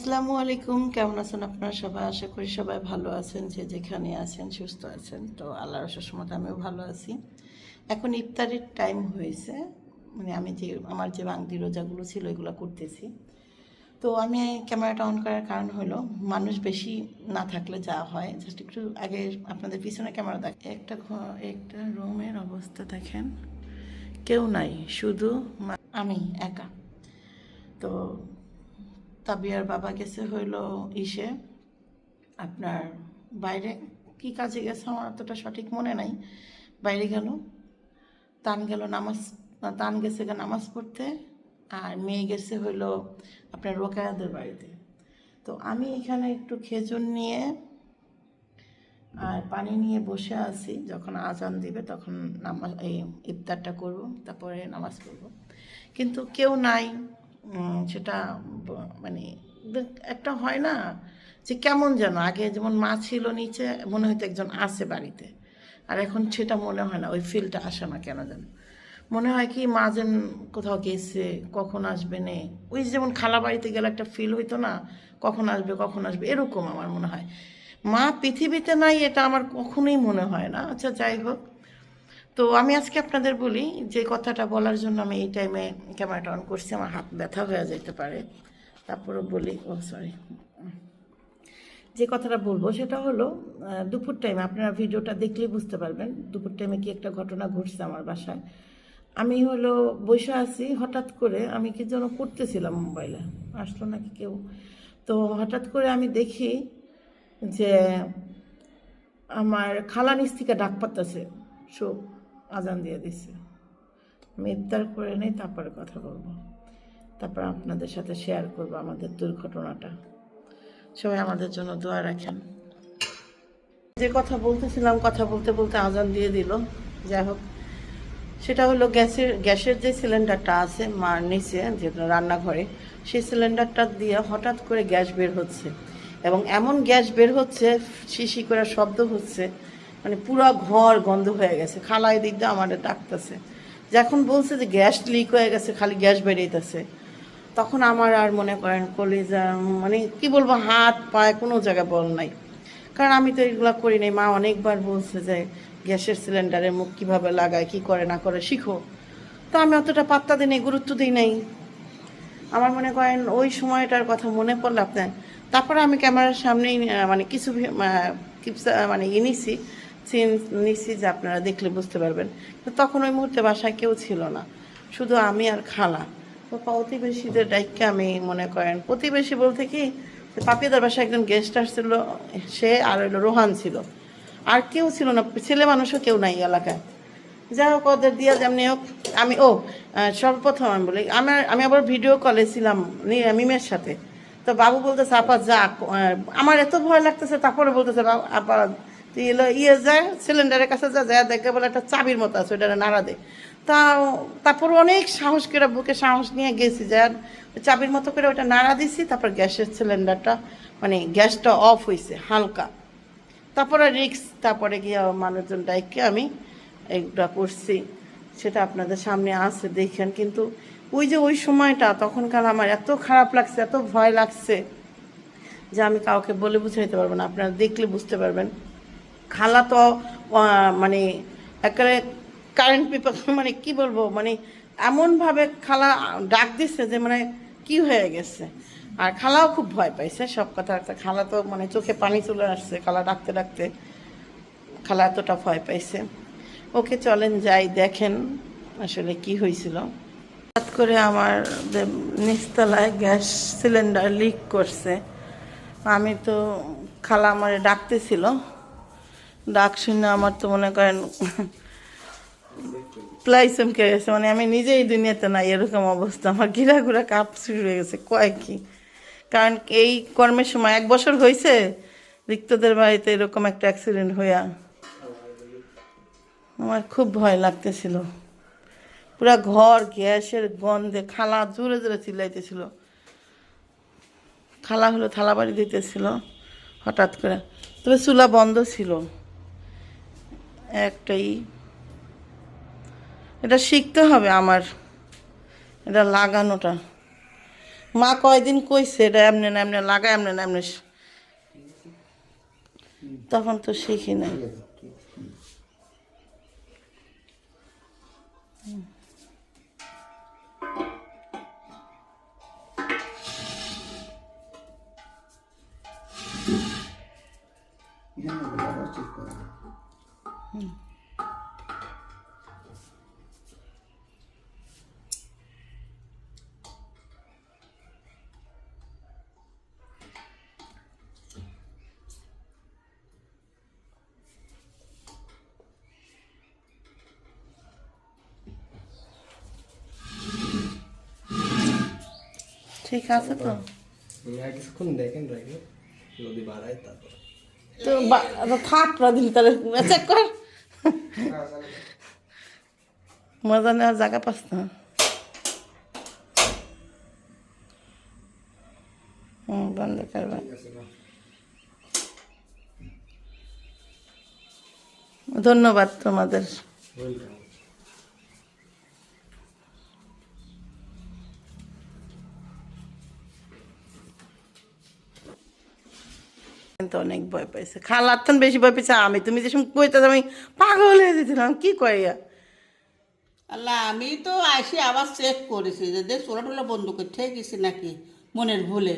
আসসালামু আলাইকুম। কেমন আছেন আপনারা সবাই? আশা করি সবাই ভালো আছেন, যে যেখানে আছেন, সুস্থ আছেন। তো আল্লাহর সময় আমিও ভালো আছি। এখন ইফতারের টাইম হয়েছে। মানে আমি যে, আমার যে বাংদি রোজাগুলো ছিল, এগুলো করতেছি। তো আমি ক্যামেরাটা অন করার কারণ হলো, মানুষ বেশি না থাকলে যা হয়। জাস্ট একটু আগে আপনাদের পিছনে ক্যামেরা দেখ একটা একটা রুমের অবস্থা দেখেন। কেউ নাই, শুধু আমি একা। তো তাবিয়ার বাবা গেছে হইল ইসে। আপনার বাইরে কি কাজে গেছে আমার অতটা সঠিক মনে নাই। বাইরে গেল, তান গেল নামাজ, তান গেছে নামাজ পড়তে, আর মেয়ে গেছে হইল আপনার রোকায়াদের বাড়িতে। তো আমি এখানে একটু খেজুর নিয়ে আর পানি নিয়ে বসে আছি, যখন আজান দিবে তখন নামাজ, এই ইফতারটা করব, তারপরে নামাজ পড়ব। কিন্তু কেউ নাই। সেটা মানে একটা হয় না যে কেমন যেন। আগে যেমন মা ছিল নিচে, মনে হয়তো একজন আছে বাড়িতে। আর এখন সেটা মনে হয় না, ওই ফিলটা আসে না কেন যেন। মনে হয় কি, মা যেন কোথাও গেছে, কখন আসবে নে? ওই যেমন খালা বাড়িতে গেলে একটা ফিল হইতো না, কখন আসবে কখন আসবে, এরকম আমার মনে হয়। মা পৃথিবীতে নাই, এটা আমার কখনোই মনে হয় না। আচ্ছা যাই হোক। তো আমি আজকে আপনাদের বলি যে কথাটা বলার জন্য আমি এই টাইমে ক্যামেরাটা অন করছি, আমার হাত ব্যথা হয়ে যেতে পারে। তারপরে বলি, ও সরি যে কথাটা বলব সেটা হলো দুপুর টাইমে আপনারা ভিডিওটা দেখলেই বুঝতে পারবেন, দুপুর টাইমে কি একটা ঘটনা ঘটছে আমার বাসায়। আমি হলো বসে আছি, হঠাৎ করে আমি কি যেন করতেছিলাম মোবাইলে আসলো নাকি কেউ? তো হঠাৎ করে আমি দেখি যে আমার খালা নিচ থেকে ডাক পাতাছে সো আজান দিয়ে দিছে। আমি ইফতার করে নেই, তারপরে কথা বলব। তারপর আপনাদের সাথে শেয়ার করব আমাদের দুর্ঘটনাটা। সবাই আমাদের জন্য দোয়া রাখেন। যে কথা বলতেছিলাম, কথা বলতে বলতে আজান দিয়ে দিল। যাই হোক, সেটা হলো গ্যাসের গ্যাসের যে সিলিন্ডারটা আছে মার নিচে যেটা রান্নাঘরে, সেই সিলিন্ডারটা দিয়ে হঠাৎ করে গ্যাস বের হচ্ছে। এবং এমন গ্যাস বের হচ্ছে, শিশি করে শব্দ হচ্ছে মানে পুরো ঘর গন্ধ হয়ে গেছে। খালাই দিয়ে আমাদের ডাকতেছে। যখন বলছে যে গ্যাস লিক হয়ে গেছে, খালি গ্যাস বেরিয়েছে তখন আমার আর মনে করেন কলিজা মানে কি বলব, হাত, পায়ে কোনো জায়গায় বল নাই। কারণ আমি তো এগুলো করি নাই। মা অনেকবার বলছে যে গ্যাসের সিলিন্ডারের মুখ কীভাবে লাগায়, কি করে, না করে, শিখো। তো আমি অতটা পাত্তা দিই নাই, গুরুত্ব দিই নাই। আমার মনে করেন ওই সময়টার কথা মনে পড়ল আপনার তারপরে আমি ক্যামেরার সামনেই মানে কিছু মানে ই নিছি। সিন যে আপনারা দেখলে বুঝতে পারবেন তখন ওই মুহূর্তে বাসায় কেউ ছিল না। শুধু আমি আর খালা। প্রতিবেশীদের ডাইককে আমি মনে করেন, প্রতিবেশী বলতে কি পাপিয়াদার বাসায় একজন গেস্ট আসছিল, সে আর হইল রোহান ছিল। আর কেউ ছিল না, ছেলে মানুষও কেউ নাই এলাকায়। যাই হোক, ওদের দিয়া যেমনি হোক, আমি, ও সর্বপ্রথম আমি বলি, আমার, আমি আবার ভিডিও কলে ছিলাম মিমের সাথে। তো বাবু বলতেছে, আপা যা আমার এত ভয় লাগতেছে, তারপরে বলতেছে আপা তুই এলো ইয়ে যায় সিলিন্ডারের কাছে যা যায় দেখে বলে একটা চাবির মতো আছে ওটা নাড়া দেয় তা তারপর অনেক সাহস করে বুকে সাহস নিয়ে গেছি, যে আর চাবির মতো করে ওটা নাড়া দিছি, তারপর গ্যাসের সিলিন্ডারটা মানে গ্যাসটা অফ হয়েছে হালকা। তারপরে রিক্স, তারপরে গিয়ে মানুষজন ডাইককে আমি এইটা করছি, সেটা আপনাদের সামনে আছে, দেখেন। কিন্তু ওই যে ওই সময়টা, তখনকার আমার এত খারাপ লাগছে, এত ভয় লাগছে, যে আমি কাউকে বলে বুঝাইতে পারব না, আপনারা দেখলে বুঝতে পারবেন। খালা তো মানে একেবারে কারেন্ট পেপার মানে কি বলব মানে এমনভাবে খালা ডাক দিচ্ছে যে মানে কি হয়ে গেছে। আর খালাও খুব ভয় পাইছে সব কথা একটা খালা তো মানে চোখে পানি চলে আসছে খালা ডাকতে ডাকতে। খালা এতটা ভয় পাইছে। ওকে চলেন যাই, দেখেন আসলে কি হয়েছিল। হঠাৎ করে আমার নিচতলায় গ্যাস সিলিন্ডার লিক করছে। আমি তো খালা আমার ডাকতেছিল ডাক শুনে আমার তো মনে করেন প্লাই চমকে গেছে। মানে আমি নিজেই দুনিয়াতে নাই, এরকম অবস্থা। আমার ঘিরা ঘুরা কাপ শুরু হয়ে গেছে কয়েক কারণ এই কর্মের সময় এক বছর হয়েছে রিক্তদের বাড়িতে এরকম একটা অ্যাক্সিডেন্ট হইয়া। আমার খুব ভয় লাগতেছিল। পুরা ঘর গ্যাসের গন্ধে খালা জোরে জোরে চিল্লাইতেছিল। খালা হলো থালা বাড়ি দিতেছিল, হঠাৎ করে। তবে চুলা বন্ধ ছিল। একটাই। এটা শিখতে হবে আমার, এটা লাগানোটা। মা কয়দিন কইছে এটা এমনি না এমনি লাগা এমনি না এমনি তখন তো শিখি নাই ঠিক আছে তো আর কিছুক্ষণ দেখেন রাখে যদি বাড়ায় তারপর তো বা- তো থাক দিন তাহলে চেক কর মজা নেওয়ার জায়গা পাস না বন্ধ করবেন ধন্যবাদ তোমাদের। কিন্তু অনেক ভয় পাইছে। খালার তো বেশি ভয় পেয়েছে আমি তুমি যে সময় কইতে আমি পাগল হয়ে যেছিলাম কি কইয়া আল্লাহ আমি তো আসি আবার চেক করেছি যে দেখ চোরা টোলা বন্ধ করে ঠিক গেছি নাকি মনের ভুলে।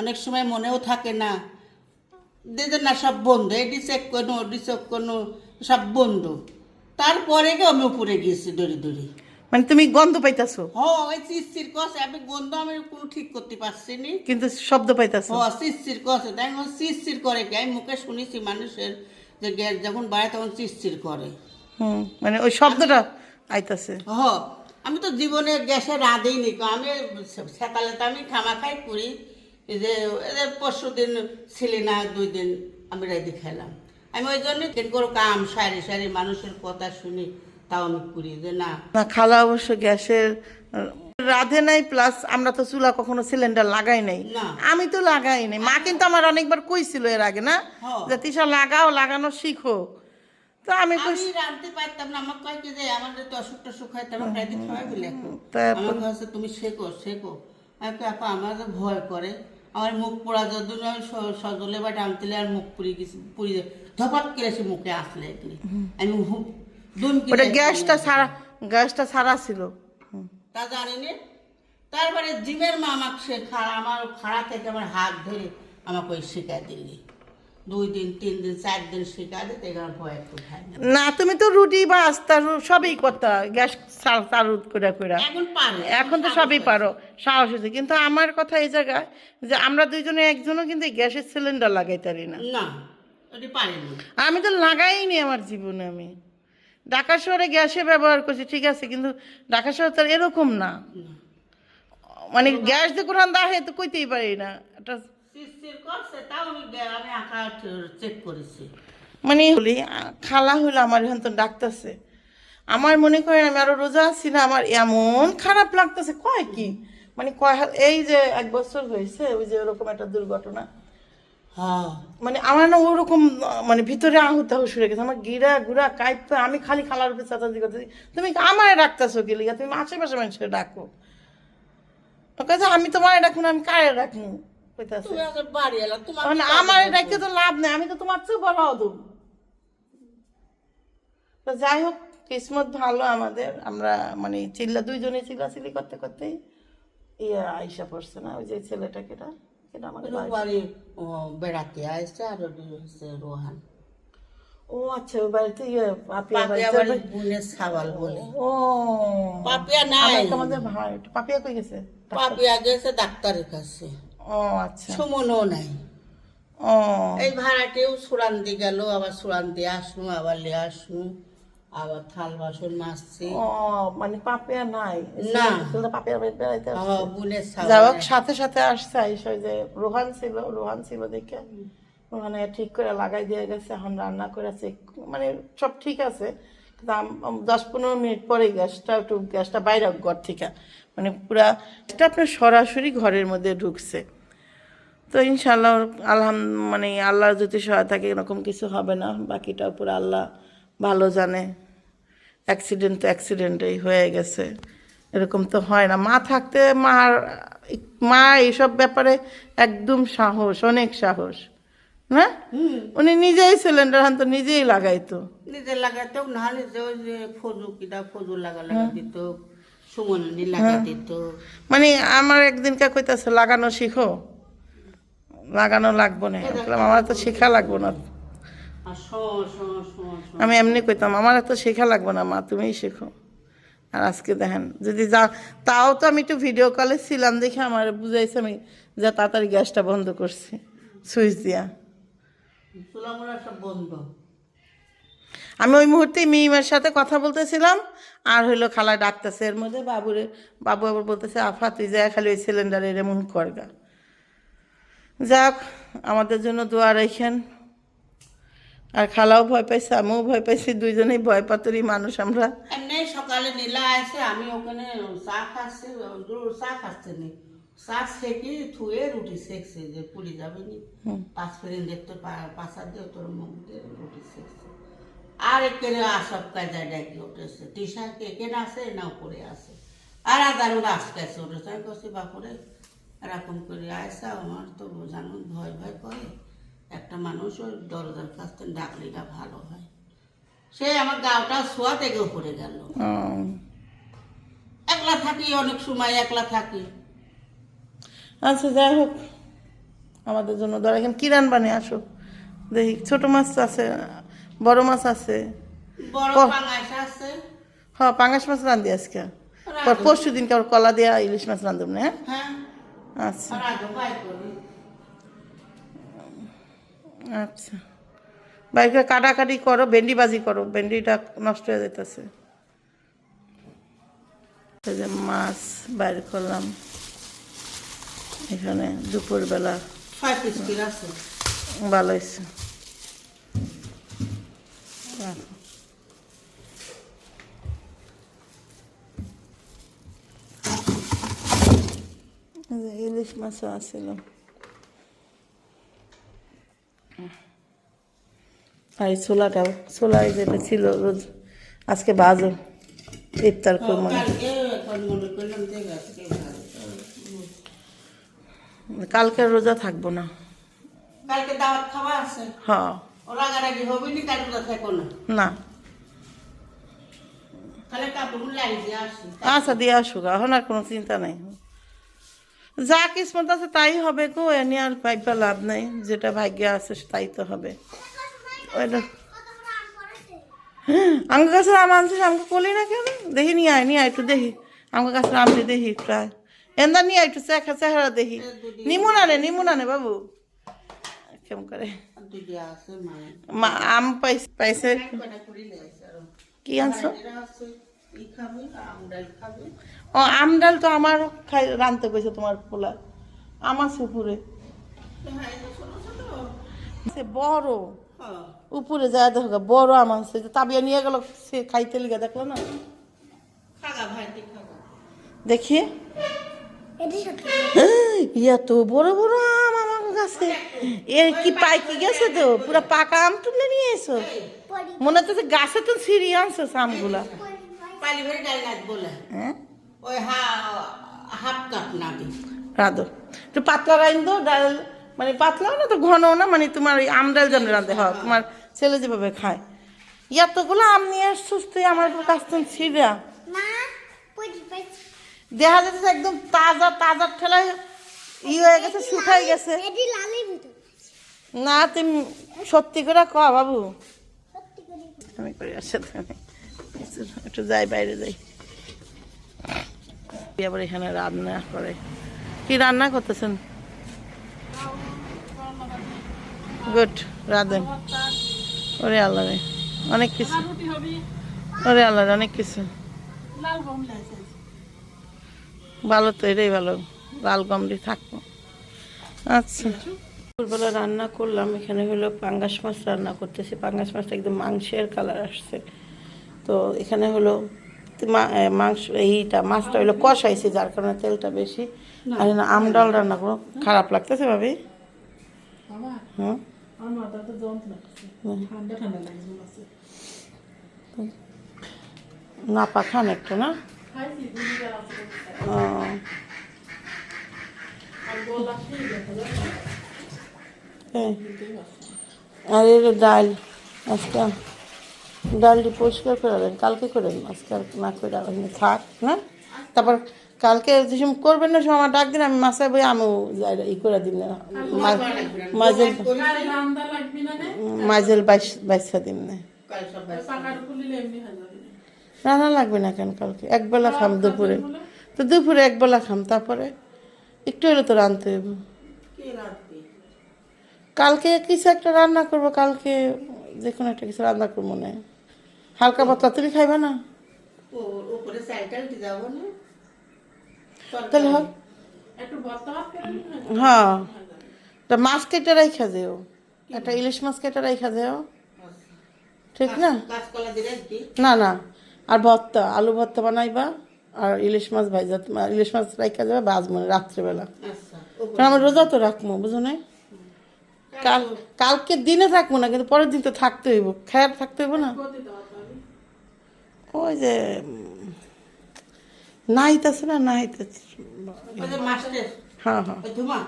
অনেক সময় মনেও থাকে না। দেদের না সব বন্ধ এটি চেক করো ওটি চেক করো সব বন্ধ। তারপরে গিয়ে আমি উপরে গিয়েছি দড়ি দড়ি। মানে তুমি গন্ধ পাইতাছো। হ ওই চিস্তির কষে আমি গন্ধ আমি কোনো ঠিক করতে পারছি নি কিন্তু শব্দ পাইতাছো। ও চিস্তির কষে তাই আমি চিস্তির করে কি আমি মুখে শুনেছি মানুষের যে গ্যাস যখন বাড়ে তখন চিস্তির করে। হুম মানে ওই শব্দটা আইতাছে। হ আমি তো জীবনে গ্যাসে রাঁধেই নি আমি সকালে তো আমি খামা খাই করি যে এদের পরশু দিন ছিলি না দুই দিন আমি রাইদি খেলাম আমি ওই জন্য কেন করে কাম সারি সারি মানুষের কথা শুনি। তাও আমি যে না। না খালা অবশ্য গ্যাসের রাধে নাই প্লাস আমরা তো চুলা কখনো সিলিন্ডার লাগাই নাই। আমি তো লাগাই নাই। মা কিন্তু আমার অনেকবার কইছিল এর আগে না। যে তিসা লাগাও লাগানো শিখো। তো আমি আমি কইছি রাঁধতে পারতাম না। আমার কয় যে আমাদের তো অসুখ টসুখ হয় তোমার রাইদি খাওয়াই বলে আমার কাছে তুমি শেখো শেখো। আমি আপা আমার তো ভয় করে। আমার মুখ পোড়া যদিন আমি স- সজলে বা আর মুখ পুড়ি গেছি পুড়ি ধপাত করে সে মুখে আসলে। আমি ওটা গ্যাসটা সারা গ্যাসটা সারা ছিল। তা জানি নে। তারপরে জিমের মা আমাকে সে খাড়া আমার খাড়া থেকে আমার হাত ধরে আমাকে ওই শিখাই দিলি। দুই দিন তিন দিন চার দিন শিখাই দিতে ভয় একটু না তুমি তো রুটি বা আস্তা সবই করতা গ্যাস চালু করে করে এখন পারে এখন তো সবই পারো সাহস হয়েছে। কিন্তু আমার কথা এই জায়গায় যে আমরা দুইজনে একজনও কিন্তু গ্যাসের সিলিন্ডার লাগাইতারি না। না আমি তো লাগাইনি আমার জীবনে আমি। ঢাকা শহরে গ্যাসে ব্যবহার করছি ঠিক আছে কিন্তু ঢাকা শহর তো এরকম না। মানে গ্যাস দিয়ে কোরআন দাহে তো কইতেই পারি না। করেছি মানে বলি খালা হইল আমার এখন তো ডাকতেছে। আমার মনে করেন আমি আরও রোজা আছি না আমার এমন খারাপ লাগতেছে কয় কি? মানে কয় এই যে এক বছর হয়েছে ওই যে ওরকম একটা দুর্ঘটনা। মানে আমার না ওরকম মানে ভিতরে আহুত আহু শুরু গেছে। আমার গিরা গুড়া কাইপ আমি খালি খালার উপরে চাচাদি করতেছি। তুমি আমার ডাকতেছো কি লিগা? তুমি আশেপাশে মানুষকে ডাকো। কাছে আমি তোমার ডাকবো না আমি কারে তোমার মানে আমার ডাকে তো লাভ নেই আমি তো তোমার চেয়ে বড় অদম তো যাই হোক কিসমত ভালো আমাদের। আমরা মানে চিল্লা দুইজনে চিল্লাচিল্লি করতে করতেই ইয়ে আইসা পড়ছে না ওই যে ছেলেটা কেটা কেটা আমাদের বাড়ি। বাড়ি বেড়াতে আসছে আর হচ্ছে রোহান। ও আচ্ছা ওই বাড়িতে ইয়ে পাপিয়া পাপিয়া বাড়িতে বাড়ি সাবাল বলে। ও পাপিয়া নাই। আমাকে আমাদের ভাই পাপিয়া কই গেছে? পাপিয়া গেছে ডাক্তারের কাছে। ও আচ্ছা। সুমনও নাই। ও। এই ভাড়াটেও সুরান্দি গেল আবার সুরান্দি আসনু আবার লে আসনু। আবার থাল বাসন মাছছি ও মানে পাপিয়া নাই? না। পাপিয়ার বাড়িতে বেড়াইতে আসছে। বোনের সাবাল সাথে সাথে আসছে আইসা যে রোহান ছিল রোহান ছিল দেখে। ওখানে ঠিক করে লাগাই দিয়ে গেছে এখন রান্না করে চেক মানে সব ঠিক আছে। দশ পনেরো মিনিট পরে গ্যাসটা একটু গ্যাসটা বাইরে ঘর থেকে। মানে পুরা এটা আপনার সরাসরি ঘরের মধ্যে ঢুকছে। তো ইনশাল্লাহ আলহাম মানে আল্লাহর যদি সহায় থাকে এরকম কিছু হবে না। বাকিটা পুরো আল্লাহ ভালো জানে। অ্যাক্সিডেন্ট তো অ্যাক্সিডেন্টেই হয়ে গেছে। এরকম তো হয় না। মা থাকতে মার মা এইসব ব্যাপারে একদম সাহস অনেক সাহস। না উনি নিজেই সিলিন্ডার হান তো নিজেই লাগাইতো। নিজে লাগাতো নাহলে যে ফজু কিটা ফজু লাগা লাগা দিত সুমনি লাগা দিত। মানে আমার একদিনকে কইতাছে লাগানো শিখো। লাগানো লাগবো না। আমার তো শেখা লাগবো না। আমি এমনি কইতাম আমার এত শেখা লাগবে না মা তুমিই শেখো। আর আজকে দেখেন যদি যা তাও তো আমি একটু ভিডিও কলে ছিলাম দেখে আমার বুঝাইছে আমি যা তাড়াতাড়ি গ্যাসটা বন্ধ করছি সুইচ দিয়া। বন্ধ। আমি ওই মুহূর্তে মিমের সাথে কথা বলতেছিলাম আর হইল খালা ডাকতেছে এর মধ্যে বাবুরে বাবু আবার বলতেছে আফা তুই যা খালি ওই সিলিন্ডারে এমন করগা। যাক আমাদের জন্য দোয়া রেখেন আর খালাও ভয় পাইছে আমিও ভয় পাইছি দুইজনেই ভয় পাতুরি মানুষ আমরা। এমনি সকালে নীলা আছে আমি ওখানে চা খাচ্ছি চা খাচ্ছে নি। চা সেকি থুয়ে রুটি সেকছে যে পুরি যাবে নি। পাঁচ ফেরিন দেখতে পাশা দিয়ে তোর মুখ দিয়ে রুটি সেকছে আর একেরে আসব কাজা ডাকি উঠেছে। টিশা কে কেন আছে না উপরে আছে আর আদারও আজকাছে উঠেছে। আমি করছি বাপুরে এরকম করে আয়সা আমার তো জানো ভয় ভয় করে। একটা মানুষ ওই দরজার কাছ থেকে ডাকলিটা ভালো হয়। সে আমার গাওটা শোয়া থেকে উপরে গেল। একলা থাকি অনেক সময় একলা থাকি। আচ্ছা যাই হোক। আমাদের জন্য দোয়া রাখেন কি রানবানি আসো। দেখি ছোট মাছ আছে বড় মাছ আছে। পাঙাশ হ্যাঁ পাঙ্গাস মাছ রান্ধি আজকে। পরশু দিন কারও কলা দিয়া ইলিশ মাছ রান্ধব না? হ্যাঁ। আচ্ছা। আচ্ছা। বাইর কাটাকাটি করো ভেন্ডি বাজি করো ভেন্ডিটা নষ্ট হয়ে যেতেছে যে মাছ বাইর করলাম। এখানে দুপুরবেলা ভালো হয়েছে। ইলিশ মাছও আছিল আর এই ছোলাটাও। ছোলাই যেটা ছিল রোজ আজকে বাজো। ইফতার করব। কালকে রোজা থাকব না। কালকে দাওয়াত খাওয়া আছে? হ্যাঁ। রাগারাগি হবে নি? থাকো আচ্ছা দিয়ে আসুক এখন আর কোনো চিন্তা নেই। যা কিসমত আছে তাই হবে গো এ নিয়ে আর পাইপা লাভ নেই। যেটা ভাগ্যে আছে তাই তো হবে। আমার কাছে আম আনছিস আমাকে কলি না কেন? দেখি নিয়ে আয় নিয়ে আয় একটু দেখি। আমার কাছে আম দিয়ে দেখি প্রায়। এন্দা নিয়ে আয় একটু চেখা চেহারা দেখি। নিমুনা নে নিমুনা নে বাবু। কেমন করে? আম পাইছে পাইছে আর। কি আনছো? ও আম ডাল তো আমার খাই রানতে কইছে তোমার পোলা। আমার সুপুরে হ্যাঁ বড়। হ্যাঁ উপরে যায় দেখো বড় আম আনছে। তাবিয়া নিয়ে গেল সে খাইতে লিগা দেখল না? দেখি ইয়া তো বড় বড় আম আমার কাছে। এর কি পাইকি গেছে তো? পুরো পাকা আম তুলে নিয়ে এসো। মনে হচ্ছে গাছে তো ছিঁড়ি আনছো আমগুলা। বলে। হ্যাঁ? রাধো। একটু পাতলা রাইন দো ডাল মানে পাতলাও না তো ঘনও না মানে তোমার ওই আম ডাল যেন রাঁধে হয় তোমার ছেলে যেভাবে খায়। এতগুলো আম নিয়ে আসছিস তুই আমার কাছ থেকে ছিঁড়া। দেখা যাচ্ছে একদম তাজা তাজা ঠেলায় ই হয়ে গেছে শুকাই গেছে। না তুমি সত্যি করে ক বাবু। আমি করি আসে একটু যাই বাইরে যাই। আবার এখানে রান্না করে। কি রান্না করতেছেন? গুড রাধেন ওরে আল্লাহ রে অনেক কিছু ওরে আল্লাহ রে অনেক কিছু ভালো তো এটাই ভালো লাল গম দিয়ে থাকব আচ্ছা দুপুরবেলা রান্না করলাম এখানে হলো পাঙ্গাস মাছ রান্না করতেছি পাঙ্গাস মাছটা একদম মাংসের কালার আসছে তো এখানে হলো মা- মাংস এইটা মাছটা হলো কষাইছি যার কারণে তেলটা বেশি। আর আম ডাল রান্না করো খারাপ লাগতেছে ভাবি। হুম? না পাখান একটা না। হ্যাঁ আর এর ডাল আজকে ডালটি পরিষ্কার করে দেন কালকে করেন আজকে না করে থাক না তারপর কালকে যে সময় করবেন না, সময় ডাক দিন, আমি মাসায় বই যাই, ই করে দিন। না মাঝেল বাইশ দিন না। রান্না লাগবে না কেন কালকে? একবেলা খাম দুপুরে। তো দুপুরে একবেলা খাম, তারপরে একটু হলে তো রাঁধতে হইব। কালকে কিছু একটা রান্না করব, কালকে যে কোনো একটা কিছু রান্না করব হয়। হালকা পাতলা, তুমি খাইবা না ও- উপরে চাল টাল দিয়ে যাব না তাহলে হ্যাঁ। তা মাছ কেটে রাইখা যেও। একটা ইলিশ মাছ কেটে রাইখা যেও। ঠিক না? না না। আর ভর্তা আলু ভর্তা বানাইবা আর ইলিশ মাছ ভাইজা। ইলিশ মাছ রাইখা যাবে বাজ মনে রাত্রেবেলা। আচ্ছা। কারণ আমি রোজা তো রাখব বুঝো না কাল কালকে দিনে থাকব না কিন্তু পরের দিন তো থাকতে হইব। খেয়ার থাকতে হইব না? ওই যে না নাহিত আছে। ওই যে হ্যাঁ হ্যাঁ। ধুমা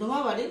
ধুমা বাড়ি।